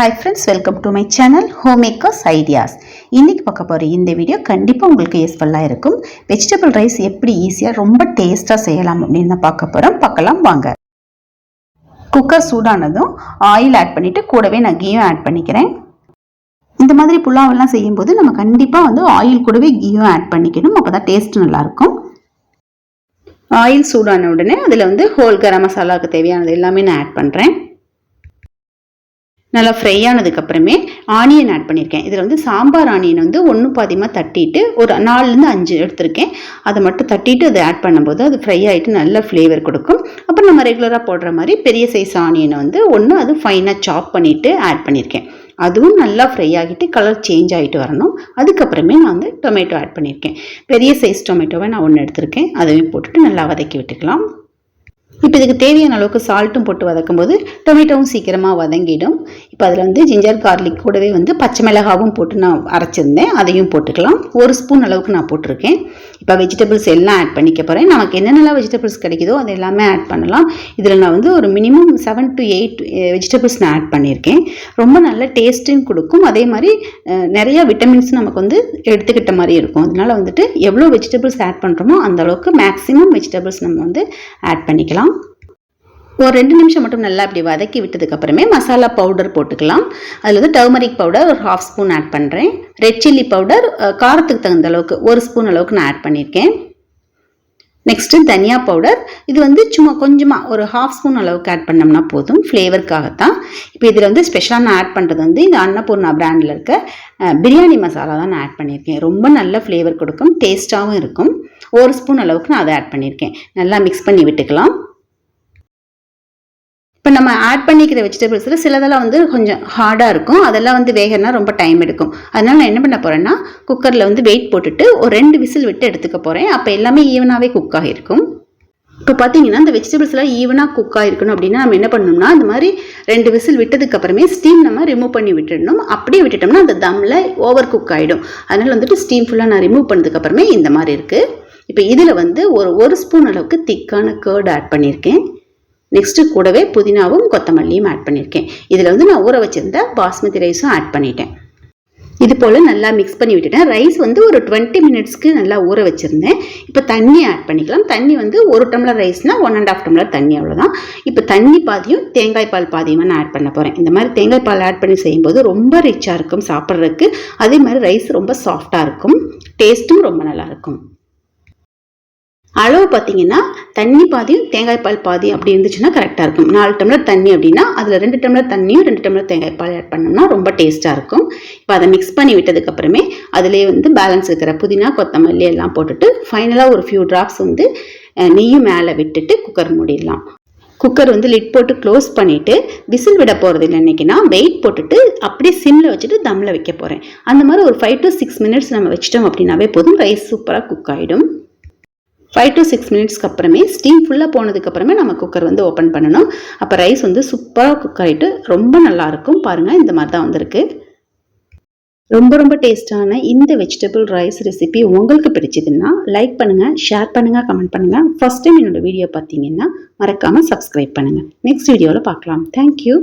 Hi friends welcome to my channel home makers ideas இன்றைக்கி பார்க்க போகிற இந்த வீடியோ கண்டிப்பாக உங்களுக்கு யூஸ்ஃபுல்லாக இருக்கும். வெஜிடபிள் ரைஸ் எப்படி ஈஸியாக ரொம்ப டேஸ்ட்டாக செய்யலாம் அப்படின்னு தான் பார்க்க போகிறோம் பார்க்கலாம் வாங்க. குக்கர் சூடானதும் ஆயில் ஆட் பண்ணிவிட்டு கூடவே நான் கீயும் ஆட் பண்ணிக்கிறேன். இந்த மாதிரி புலாவெல்லாம் செய்யும்போது நம்ம கண்டிப்பாக வந்து ஆயில் கூடவே கீயும் ஆட் பண்ணிக்கணும். அப்போ தான் டேஸ்ட் நல்லாயிருக்கும் ஆயில் சூடான உடனே அதில் வந்து ஹோல் கரம் மசாலாவுக்கு தேவையானது எல்லாமே நான் ஆட் பண்ணுறேன் நல்லா ஃப்ரை ஆனதுக்கப்புறமே ஆனியன் ஆட் பண்ணியிருக்கேன். இதில் வந்து சாம்பார் ஆனியன் வந்து ஒன்று பாதியமாக தட்டிட்டு ஒரு நாலுலேருந்து அஞ்சு எடுத்திருக்கேன். அதை மட்டும் தட்டிட்டு அதை ஆட் பண்ணும்போது அது ஃப்ரை ஆகிட்டு நல்ல ஃப்ளேவர் கொடுக்கும். அப்புறம் நம்ம ரெகுலராக போடுற மாதிரி பெரிய சைஸ் ஆனியனை வந்து ஒன்று அது ஃபைனாக சாப் பண்ணிவிட்டு ஆட் பண்ணியிருக்கேன். அதுவும் நல்லா ஃப்ரை ஆகிட்டு கலர் சேஞ்ச் ஆகிட்டு வரணும். அதுக்கப்புறமே நான் வந்து டொமேட்டோ ஆட் பண்ணியிருக்கேன். பெரிய சைஸ் டொமேட்டோவை நான் ஒன்று எடுத்திருக்கேன். அதையும் போட்டுட்டு நல்லா வதக்கி விட்டுக்கலாம். இப்போ இதுக்கு தேவையான அளவுக்கு சால்ட்டும் போட்டு வதக்கும் போது டொமேட்டோவும் சீக்கிரமாக வதங்கிடும். இப்போ அதில் வந்து ஜிஞ்சர் கார்லிக் கூடவே வந்து பச்சை மிளகாவும் போட்டு நான் அரைச்சிருந்தேன். அதையும் போட்டுக்கலாம். ஒரு ஸ்பூன் அளவுக்கு நான் போட்டிருக்கேன். இப்போ வெஜிடபிள்ஸ் எல்லாம் ஆட் பண்ணிக்க போகிறேன் நமக்கு என்னென்னலாம் வெஜிடபிள்ஸ் கிடைக்குதோ அது எல்லாமே ஆட் பண்ணலாம். இதில் நான் வந்து ஒரு minimum seven to eight vegetables நான் ஆட் பண்ணியிருக்கேன். ரொம்ப நல்ல டேஸ்ட்டும் கொடுக்கும். அதே மாதிரி eh, நிறைய விட்டமின்ஸ் நமக்கு வந்து எடுத்துக்கிட்ட மாதிரி இருக்கும். அதனால் வந்துட்டு எவ்வளோ வெஜிடபிள்ஸ் ஆட் பண்ணுறோமோ அந்தளவுக்கு மேக்ஸிமம் வெஜிடபிள்ஸ் நம்ம வந்து ஆட் பண்ணிக்கலாம். ஒரு ரெண்டு நிமிஷம் மட்டும் நல்லா அப்படி வதக்கி விட்டதுக்கப்புறமே மசாலா பவுடர் போட்டுக்கலாம். அதில் வந்து டர்மரிக் பவுடர் ஒரு ஹாஃப் ஸ்பூன் ஆட் பண்ணுறேன் ரெட் சில்லி பவுடர் காரத்துக்கு தகுந்த அளவுக்கு ஒரு ஸ்பூன் அளவுக்கு நான் ஆட் பண்ணியிருக்கேன் நெக்ஸ்ட்டு தனியா பவுடர் இது வந்து சும்மா கொஞ்சமாக ஒரு ஹாஃப் ஸ்பூன் அளவுக்கு ஆட் பண்ணோம்னா போதும். ஃப்ளேவருக்காகத்தான் இப்போ இதில் வந்து ஸ்பெஷலாக நான் ஆட் பண்ணுறது வந்து இந்த அன்னபூர்ணா பிராண்டில் இருக்க பிரியாணி மசாலா தான் நான் ஆட் பண்ணியிருக்கேன் ரொம்ப நல்ல ஃப்ளேவர் கொடுக்கும் டேஸ்ட்டாகவும் இருக்கும். ஒரு ஸ்பூன் அளவுக்கு நான் அதை ஆட் பண்ணியிருக்கேன் நல்லா மிக்ஸ் பண்ணி விட்டுக்கலாம். இப்போ நம்ம ஆட் பண்ணிக்கிற வெஜிடபிள்ஸில் சிலதெல்லாம் வந்து கொஞ்சம் ஹார்டாக இருக்கும். அதெல்லாம் வந்து வேகனா ரொம்ப டைம் எடுக்கும். அதனால் நான் என்ன பண்ண போகிறேன்னா குக்கரில் வந்து வெயிட் போட்டுட்டு ஒரு ரெண்டு விசில் விட்டு எடுத்துக்க போகிறேன் அப்போ எல்லாமே ஈவனாகவே குக் ஆகிருக்கும் இப்போ பார்த்தீங்கன்னா இந்த வெஜிடபிள்ஸ்லாம் ஈவனாக குக் ஆகிருக்கணும் அப்படின்னா நம்ம என்ன பண்ணணும்னா அந்த மாதிரி ரெண்டு விசில் விட்டதுக்கப்புறமே ஸ்டீம் நம்ம ரிமூவ் பண்ணி விட்டுடணும். அப்படியே விட்டுட்டோம்னா அந்த தம்மில் ஓவர் குக் ஆகிடும் அதனால் வந்துட்டு ஸ்டீம் ஃபுல்லாக நான் ரிமூவ் பண்ணதுக்கப்புறமே இந்த மாதிரி இருக்குது இப்போ இதில் வந்து ஒரு ஒரு ஸ்பூன் அளவுக்கு திக்கான கேர்டு ஆட் பண்ணியிருக்கேன். நெக்ஸ்ட்டு கூடவே புதினாவும் கொத்தமல்லியும் ஆட் பண்ணியிருக்கேன் இதில் வந்து நான் ஊற வச்சுருந்த பாஸ்மதி ரைஸும் ஆட் பண்ணிட்டேன். இது போல் நல்லா மிக்ஸ் பண்ணி விட்டுட்டேன். ரைஸ் வந்து ஒரு டுவெண்ட்டி மினிட்ஸ்க்கு நல்லா ஊற வச்சுருந்தேன். இப்போ தண்ணி ஆட் பண்ணிக்கலாம். தண்ணி வந்து ஒரு டம்ளர் ரைஸ்னால் ஒன் அண்ட் ஆஃப் டம்ளர் தண்ணி அவ்வளோதான் இப்போ தண்ணி பாதியும் தேங்காய் பால் பாதியுமாக நான் ஆட் பண்ண போகிறேன் இந்த மாதிரி தேங்காய் பால் ஆட் பண்ணி செய்யும்போது ரொம்ப ரிச்சாக இருக்கும் சாப்பிட்றதுக்கு. அதே மாதிரி ரைஸ் ரொம்ப சாஃப்டாக இருக்கும். டேஸ்ட்டும் ரொம்ப நல்லாயிருக்கும் அளவு பார்த்தீங்கன்னா தண்ணி பாதியும் தேங்காய் பால் பாதி அப்படி இருந்துச்சுன்னா கரெக்டாக இருக்கும். நாலு டம்ளர் தண்ணி அப்படின்னா அதில் ரெண்டு டம்ளர் தண்ணியும் ரெண்டு டம்ளர் தேங்காய் பால் ஆட் பண்ணோம்னா ரொம்ப டேஸ்ட்டாக இருக்கும். இப்போ அதை மிக்ஸ் பண்ணி விட்டதுக்கப்புறமே அதிலே வந்து பேலன்ஸ் இருக்கிற புதினா கொத்தமல்லி எல்லாம் போட்டுட்டு ஃபைனலாக ஒரு ஃபியூ ட்ராப்ஸ் வந்து நெய்யும் மேலே விட்டுட்டு குக்கர் மூடிடலாம். குக்கர் வந்து லிட் போட்டு க்ளோஸ் பண்ணிவிட்டு விசில் விட போகிறது இல்லை இன்றைக்கினா வெயிட் போட்டுட்டு அப்படியே சிம்மில் வச்சுட்டு தம்மில் வைக்க போகிறேன் அந்த மாதிரி ஒரு ஃபைவ் டு சிக்ஸ் மினிட்ஸ் நம்ம வச்சிட்டோம் அப்படின்னாவே போதும். ரைஸ் சூப்பராக குக் ஆகிடும் ஃபைவ் டு சிக்ஸ் மினிட்ஸ்க்கு அப்புறமே ஸ்டீம் ஃபுல்லாக போனதுக்கப்புறமே நம்ம குக்கர் வந்து ஓப்பன் பண்ணணும். அப்போ ரைஸ் வந்து சூப்பராக குக் ஆகிட்டு ரொம்ப நல்லாயிருக்கும் பாருங்கள் இந்த மாதிரி தான் வந்திருக்கு. ரொம்ப ரொம்ப டேஸ்டான இந்த வெஜிடபிள் ரைஸ் ரெசிபி உங்களுக்கு பிடிச்சதுன்னா லைக் பண்ணுங்கள் ஷேர் பண்ணுங்கள் கமெண்ட் பண்ணுங்கள் ஃபஸ்ட் டைம் என்னோடய வீடியோ பார்த்தீங்கன்னா மறக்காமல் சப்ஸ்கிரைப் பண்ணுங்கள் நெக்ஸ்ட் வீடியோவில் பார்க்கலாம். தேங்க்யூ